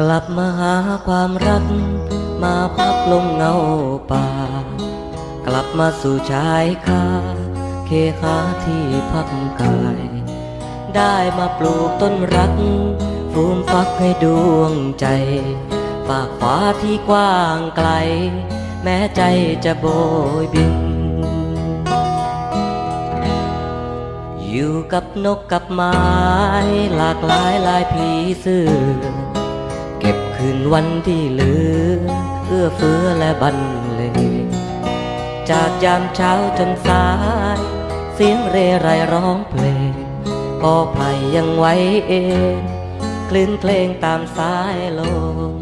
กลับมาหาความรัก มาพักลงเงาป่า กลับมาสู่ชายคาเคคาที่พักกาย ได้มาปลูกต้นรักฟูมฟักให้ดวงใจฝากฟ้าที่กว้างไกล แม้ใจจะโบยบิน อยู่กับนกกับไม้ หลากหลายลายผีเสื้อ วันที่เหลือ เอื้อเฟื้อและบันเลงจากยามเช้าจนสาย เสียงเรไรร้องเพลงก็ไผ่ยังไว้เอง คลื่นเพลงตามสายลม